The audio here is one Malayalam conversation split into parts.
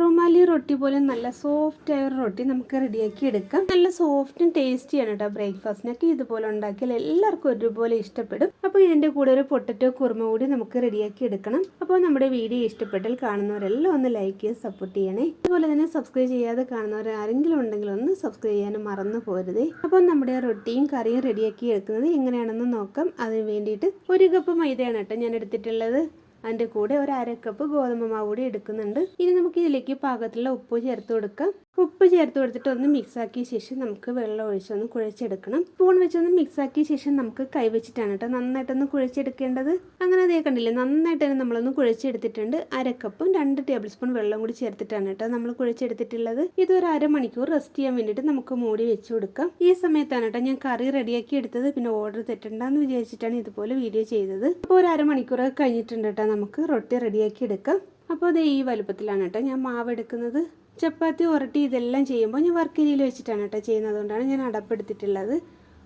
റുമാലി റൊട്ടി പോലെ നല്ല സോഫ്റ്റ് ആയ ഒരു റൊട്ടി നമുക്ക് റെഡിയാക്കി എടുക്കാം. നല്ല സോഫ്റ്റും ടേസ്റ്റിയാണ് കേട്ടോ ബ്രേക്ക്ഫാസ്റ്റിനൊക്കെ ഇതുപോലെ ഉണ്ടാക്കിയാൽ എല്ലാവർക്കും ഒരുപോലെ ഇഷ്ടപ്പെടും. അപ്പോൾ ഇതിന്റെ കൂടെ ഒരു പൊട്ടറ്റോ കുറുമ കൂടി നമുക്ക് റെഡിയാക്കി എടുക്കണം. അപ്പോൾ നമ്മുടെ വീഡിയോ ഇഷ്ടപ്പെട്ടാൽ കാണുന്നവരെല്ലാം ഒന്ന് ലൈക്ക് ചെയ്ത് സപ്പോർട്ട് ചെയ്യണേ. അതുപോലെ തന്നെ സബ്സ്ക്രൈബ് ചെയ്യാതെ കാണുന്നവർ ആരെങ്കിലും ഉണ്ടെങ്കിൽ ഒന്ന് സബ്സ്ക്രൈബ് ചെയ്യാനും മറന്നു പോരുത്. അപ്പോൾ നമ്മുടെ റൊട്ടിയും കറിയും റെഡിയാക്കി എടുക്കുന്നത് എങ്ങനെയാണെന്ന് നോക്കാം. അതിന് വേണ്ടിയിട്ട് ഒരു കപ്പ് മൈദയാണ് കേട്ടോ ഞാൻ എടുത്തിട്ടുള്ളത്. അതിന്റെ കൂടെ ഒരു അര കപ്പ് ഗോതമ്പ് മാവ് കൂടി എടുക്കുന്നുണ്ട്. ഇനി നമുക്ക് ഇതിലേക്ക് പാകത്തിലുള്ള ഉപ്പ് ചേർത്ത് കൊടുക്കാം. ഉപ്പ് ചേർത്ത് കൊടുത്തിട്ട് ഒന്ന് മിക്സ് ആക്കിയ ശേഷം നമുക്ക് വെള്ളം ഒഴിച്ചൊന്ന് കുഴച്ചെടുക്കണം. സ്പൂൺ വെച്ചൊന്ന് മിക്സ് ആക്കിയ ശേഷം നമുക്ക് കൈവച്ചിട്ടാണ് കേട്ടോ നന്നായിട്ടൊന്ന് കുഴച്ചെടുക്കേണ്ടത്. അങ്ങനെ അതേ കണ്ടില്ലേ നന്നായിട്ട് തന്നെ നമ്മളൊന്ന് കുഴച്ചെടുത്തിട്ടുണ്ട്. അര കപ്പും രണ്ട് ടേബിൾ സ്പൂൺ വെള്ളം കൂടി ചേർത്തിട്ടാണ് കേട്ടോ നമ്മൾ കുഴച്ചെടുത്തിട്ടുള്ളത്. ഇതൊരു അരമണിക്കൂർ റെസ്റ്റ് ചെയ്യാൻ വേണ്ടിയിട്ട് നമുക്ക് മൂടി വെച്ച് കൊടുക്കാം. ഈ സമയത്താണ് കേട്ടോ ഞാൻ കറി റെഡിയാക്കി എടുത്തത്. പിന്നെ ഓർഡർ തെറ്റണ്ടെന്ന് വിചാരിച്ചിട്ടാണ് ഇതുപോലെ വീഡിയോ ചെയ്തത്. അപ്പോൾ ഒരു അരമണിക്കൂറൊക്കെ കഴിഞ്ഞിട്ടുണ്ട് കേട്ടോ നമുക്ക് റൊട്ടി റെഡിയാക്കി എടുക്കാം. അപ്പോൾ അത് ഈ വലുപ്പത്തിലാണ് കേട്ടോ. ഞാൻ മാവ് എടുക്കുന്നത്. ചപ്പാത്തി ഉരട്ടി ഇതെല്ലാം ചെയ്യുമ്പോൾ ഞാൻ വർക്കരിയിൽ വെച്ചിട്ടാണ് കേട്ടോ ചെയ്യുന്നത്. അതുകൊണ്ടാണ് ഞാൻ അടപ്പെടുത്തിട്ടുള്ളത്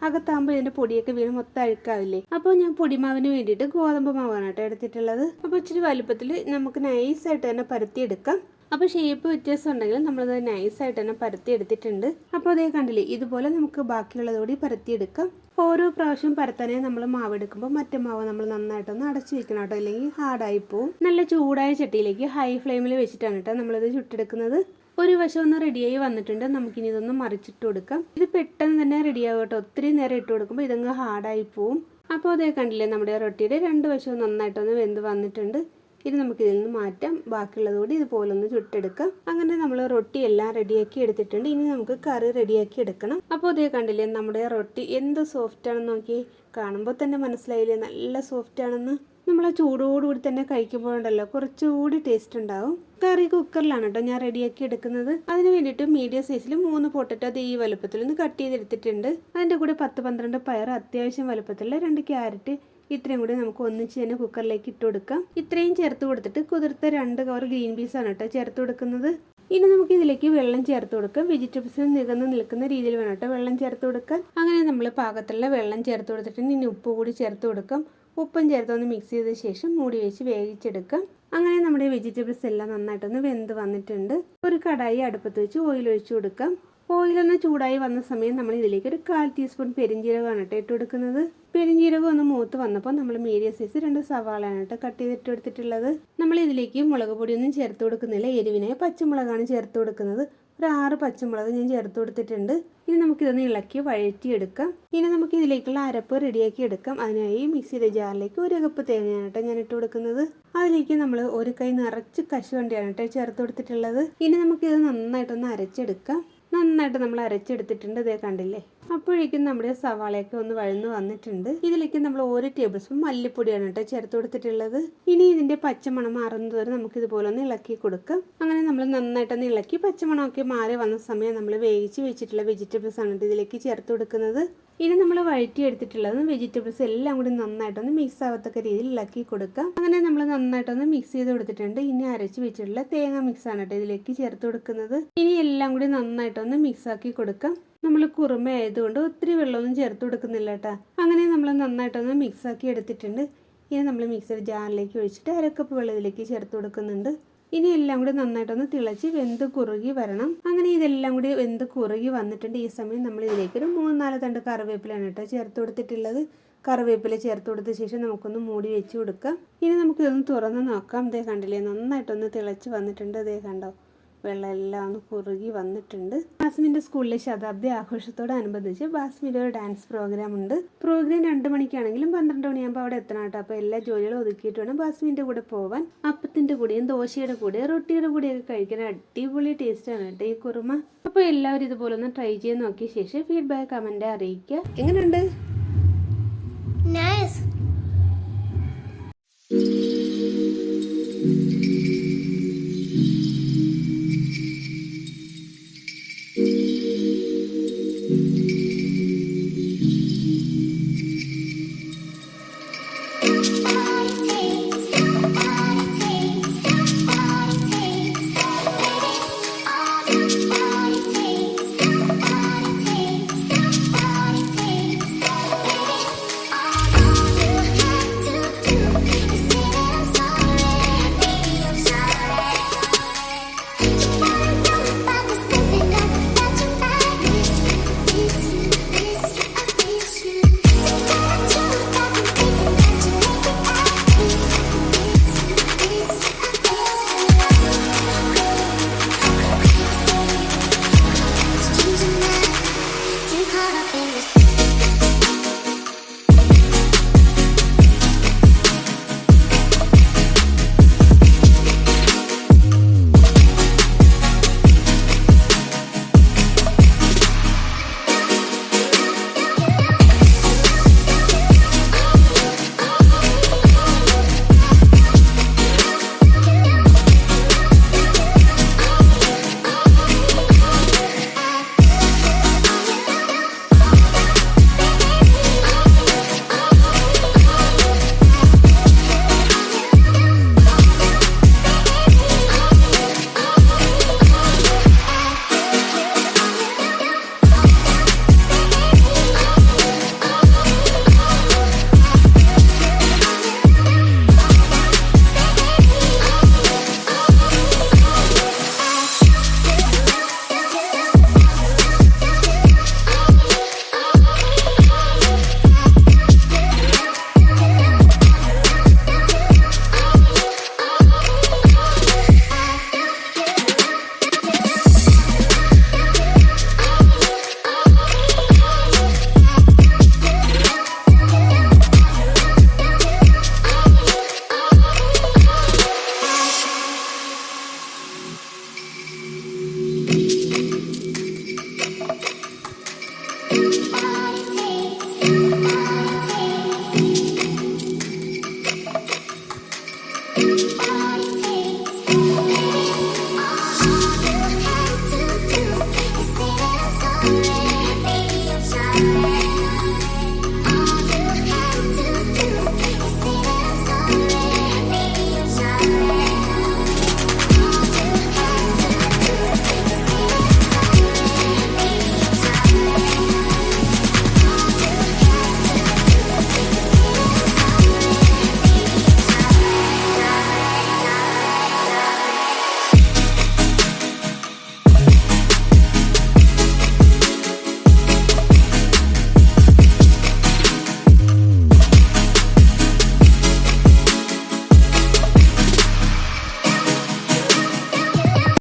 അകത്താകുമ്പോൾ ഇതിന്റെ പൊടിയൊക്കെ വീണ് മൊത്തം അഴുക്കാവില്ലേ? അപ്പോൾ ഞാൻ പൊടിമാവിന് വേണ്ടിയിട്ട് ഗോതമ്പ് മാവാണ് കേട്ടോ എടുത്തിട്ടുള്ളത്. അപ്പോൾ ഇച്ചിരി വലുപ്പത്തിൽ നമുക്ക് നൈസായിട്ട് തന്നെ പരത്തിയെടുക്കാം. അപ്പോൾ ഷേപ്പ് വ്യത്യാസം ഉണ്ടെങ്കിൽ നമ്മളത് നൈസായിട്ട് തന്നെ പരത്തി എടുത്തിട്ടുണ്ട്. അപ്പോൾ അതേ കണ്ടില്ലേ ഇതുപോലെ നമുക്ക് ബാക്കിയുള്ളതോടെ പരത്തിയെടുക്കാം. ഓരോ പ്രാവശ്യം പരത്താനേ നമ്മൾ മാവ് എടുക്കുമ്പോൾ മറ്റേ മാവ് നമ്മൾ നന്നായിട്ടൊന്ന് അടച്ചു വെക്കണം കേട്ടോ. അല്ലെങ്കിൽ ഹാർഡായി പോവും. നല്ല ചൂടായ ചട്ടിയിലേക്ക് ഹൈ ഫ്ലെയിമിൽ വെച്ചിട്ടാണ് കേട്ടോ നമ്മളിത് ചുട്ടെടുക്കുന്നത്. ഒരു വശം ഒന്ന് റെഡിയായി വന്നിട്ടുണ്ട്. നമുക്കിനി ഇതൊന്ന് മറിച്ചിട്ട് കൊടുക്കാം. ഇത് പെട്ടെന്ന് തന്നെ റെഡിയാവും കേട്ടോ. ഒത്തിരി നേരം ഇട്ട് കൊടുക്കുമ്പോൾ ഇതങ്ങ് ഹാർഡായി പോവും. അപ്പോൾ അതേ കണ്ടില്ലേ നമ്മുടെ റൊട്ടിയുടെ രണ്ട് വശവും നന്നായിട്ടൊന്ന് വെന്ത് വന്നിട്ടുണ്ട്. ഇത് നമുക്ക് ഇതിൽ നിന്ന് മാറ്റാം. ബാക്കിയുള്ളത് കൂടി ഇതുപോലെ ഒന്ന് ചുട്ടെടുക്കാം. അങ്ങനെ നമ്മൾ റൊട്ടി എല്ലാം റെഡിയാക്കി എടുത്തിട്ടുണ്ട്. ഇനി നമുക്ക് കറി റെഡിയാക്കി എടുക്കണം. അപ്പോൾ അതേ കണ്ടില്ലേ നമ്മുടെ റൊട്ടി എന്ത് സോഫ്റ്റ് ആണെന്ന് നോക്കി കാണുമ്പോൾ തന്നെ മനസ്സിലായില്ലേ നല്ല സോഫ്റ്റ് ആണെന്ന്. നമ്മൾ ആ ചൂടോടുകൂടി തന്നെ കഴിക്കുമ്പോഴുണ്ടല്ലോ കുറച്ചുകൂടി ടേസ്റ്റ് ഉണ്ടാവും. കറി കുക്കറിലാണ് കേട്ടോ ഞാൻ റെഡിയാക്കി എടുക്കുന്നത്. അതിന് വേണ്ടിയിട്ട് മീഡിയം സൈസിൽ മൂന്ന് പൊട്ടറ്റോ അത് ഈ വലുപ്പത്തിൽ ഒന്ന് കട്ട് ചെയ്തെടുത്തിട്ടുണ്ട്. അതിന്റെ കൂടെ പത്ത് പന്ത്രണ്ട് പയർ അത്യാവശ്യം വലുപ്പത്തിലുള്ള രണ്ട് ക്യാരറ്റ് ഇത്രയും കൂടി നമുക്ക് ഒന്നിച്ച് തന്നെ കുക്കറിലേക്ക് ഇട്ട് കൊടുക്കാം. ഇത്രയും ചേർത്ത് കൊടുത്തിട്ട് കുതിർത്ത രണ്ട് കവർ ഗ്രീൻ പീസ് ആണ് കേട്ടോ ചേർത്ത് കൊടുക്കുന്നത്. ഇനി നമുക്ക് ഇതിലേക്ക് വെള്ളം ചേർത്ത് കൊടുക്കാം. വെജിറ്റബിൾസ് നികന്ന് നിൽക്കുന്ന രീതിയിൽ വേണം കേട്ടോ വെള്ളം ചേർത്ത് കൊടുക്കാൻ. അങ്ങനെ നമ്മൾ പാകത്തിലുള്ള വെള്ളം ചേർത്ത് കൊടുത്തിട്ട് ഇനി ഉപ്പ് കൂടി ചേർത്ത് കൊടുക്കാം. ഉപ്പും ചേർത്തൊന്ന് മിക്സ് ചെയ്ത ശേഷം മൂടി വെച്ച് വേവിച്ചെടുക്കാം. അങ്ങനെ നമ്മുടെ വെജിറ്റബിൾസ് എല്ലാം നന്നായിട്ടൊന്ന് വെന്ത് വന്നിട്ടുണ്ട്. ഒരു കടായി അടുപ്പത്ത് വെച്ച് ഓയിൽ ഒഴിച്ചു കൊടുക്കാം. ഓയിലൊന്ന് ചൂടായി വന്ന സമയം നമ്മൾ ഇതിലേക്ക് ഒരു കാൽ ടീസ്പൂൺ പെരിഞ്ജീരകമാണ് കേട്ടോ ഇട്ട് കൊടുക്കുന്നത് പെരിഞ്ജീരകം ഒന്ന് മൂത്ത് വന്നപ്പോൾ നമ്മൾ മീഡിയം സൈസ് രണ്ട് സവാളയാണ് കേട്ടോ കട്ട് ചെയ്തിട്ട് എടുത്തിട്ടുള്ളത് നമ്മൾ ഇതിലേക്ക് മുളക് പൊടിയൊന്നും ചേർത്ത് കൊടുക്കുന്നില്ല. എരിവിനായി പച്ചമുളകാണ് ചേർത്ത് കൊടുക്കുന്നത്. ഒരു ആറ് പച്ചമുളക് ഞാൻ ചേർത്ത് കൊടുത്തിട്ടുണ്ട്. ഇനി നമുക്കിതൊന്ന് ഇളക്കി വഴറ്റിയെടുക്കാം. ഇനി നമുക്ക് ഇതിലേക്കുള്ള അരപ്പ് റെഡിയാക്കി എടുക്കാം. അതിനായി മിക്സിയുടെ ജാറിലേക്ക് ഒരു കപ്പ് തേങ്ങയാണ് കേട്ടോ ഞാൻ ഇട്ട് കൊടുക്കുന്നത്. അതിലേക്ക് നമ്മൾ ഒരു കൈ നിറച്ച് കശുവണ്ടിയാണ് കേട്ടോ ചേർത്ത് കൊടുത്തിട്ടുള്ളത്. ഇനി നമുക്കിത് നന്നായിട്ടൊന്ന് അരച്ചെടുക്കാം. നന്നായിട്ട് നമ്മൾ അരച്ചെടുത്തിട്ടുണ്ട് ഇതേ കണ്ടില്ലേ? അപ്പോഴേക്കും നമ്മുടെ സവാളയൊക്കെ ഒന്ന് വഴന്ന് വന്നിട്ടുണ്ട്. ഇതിലേക്ക് നമ്മൾ ഒരു ടേബിൾ സ്പൂൺ മല്ലിപ്പൊടിയാണ് കേട്ടോ ചേർത്ത് കൊടുത്തിട്ടുള്ളത്. ഇനി ഇതിന്റെ പച്ചമണം മാറുന്നത് വരെ നമുക്ക് ഇതുപോലെ ഒന്ന് ഇളക്കി കൊടുക്കാം. അങ്ങനെ നമ്മൾ നന്നായിട്ടൊന്ന് ഇളക്കി പച്ചമണമൊക്കെ മാറി വന്ന സമയം നമ്മൾ വേവിച്ച് വെച്ചിട്ടുള്ള വെജിറ്റബിൾസ് ആണ് ഇതിലേക്ക് ചേർത്ത് കൊടുക്കുന്നത്. ഇനി നമ്മൾ വഴറ്റി എടുത്തിട്ടുള്ളത് വെജിറ്റബിൾസ് എല്ലാം കൂടി നന്നായിട്ടൊന്ന് മിക്സ് ആവത്തക്ക രീതിയിൽ ഇളക്കി കൊടുക്കാം. അങ്ങനെ നമ്മൾ നന്നായിട്ടൊന്ന് മിക്സ് ചെയ്ത് കൊടുത്തിട്ടുണ്ട്. ഇനി അരച്ച് വെച്ചിട്ടുള്ള തേങ്ങ മിക്സ് ആണ് കേട്ടോ ഇതിലേക്ക് ചേർത്ത് കൊടുക്കുന്നത്. ഇനി എല്ലാം കൂടി നന്നായിട്ടൊന്ന് മിക്സ് ആക്കി കൊടുക്കാം. നമ്മൾ കുറുമ ആയതുകൊണ്ട് ഒത്തിരി വെള്ളമൊന്നും ചേർത്ത് കൊടുക്കുന്നില്ല കേട്ടോ. അങ്ങനെ നമ്മൾ നന്നായിട്ടൊന്ന് മിക്സ് ആക്കി എടുത്തിട്ടുണ്ട്. ഇനി നമ്മൾ മിക്സർ ജാറിലേക്ക് ഒഴിച്ചിട്ട് അരക്കപ്പ് വെള്ളത്തിലേക്ക് ചേർത്ത് കൊടുക്കുന്നുണ്ട്. ഇനി എല്ലാം കൂടി നന്നായിട്ടൊന്ന് തിളച്ച് വെന്ത് കുറുകി വരണം. അങ്ങനെ ഇതെല്ലാം കൂടി വെന്ത് കുറുകി വന്നിട്ടുണ്ട്. ഈ സമയം നമ്മൾ ഇതിലേക്ക് ഒരു മൂന്ന് നാല് തണ്ട് കറിവേപ്പിലാണ് കേട്ടോ ചേർത്ത് കൊടുത്തിട്ടുള്ളത്. കറിവേപ്പില ചേർത്ത് കൊടുത്ത ശേഷം നമുക്കൊന്ന് മൂടി വെച്ച് കൊടുക്കാം. ഇനി നമുക്കിതൊന്ന് തുറന്ന് നോക്കാം. ദേ കണ്ടില്ലേ നന്നായിട്ടൊന്ന് തിളച്ച് വന്നിട്ടുണ്ട്. ദേ കണ്ടോ? വെള്ളം എല്ലാം ഒന്ന് കുറുകി വന്നിട്ടുണ്ട്. ബാസ്മിന്റെ സ്കൂളിലെ ശതാബ്ദി ആഘോഷത്തോടനുബന്ധിച്ച് ബാസ്മിന്റെ ഒരു ഡാൻസ് പ്രോഗ്രാം ഉണ്ട്. പ്രോഗ്രാം രണ്ട് മണിക്കാണെങ്കിലും പന്ത്രണ്ട് മണിയാകുമ്പോൾ അവിടെ എത്തണം കേട്ടോ. അപ്പോൾ എല്ലാ ജോലികളും ഒതുക്കിയിട്ട് വേണം ബാസ്മിന്റെ കൂടെ പോവാൻ. അപ്പത്തിന്റെ കൂടെയും ദോശയുടെ കൂടെ റൊട്ടിയുടെ കൂടെയൊക്കെ കഴിക്കാൻ അടിപൊളി ടേസ്റ്റാണ് കേട്ടോ ഈ കുറുമ. അപ്പോൾ എല്ലാവരും ഇതുപോലെ ഒന്ന് ട്രൈ ചെയ്ത് നോക്കിയ ശേഷം ഫീഡ്ബാക്ക് കമന്റ് അറിയിക്കുക. എങ്ങനെയുണ്ട്?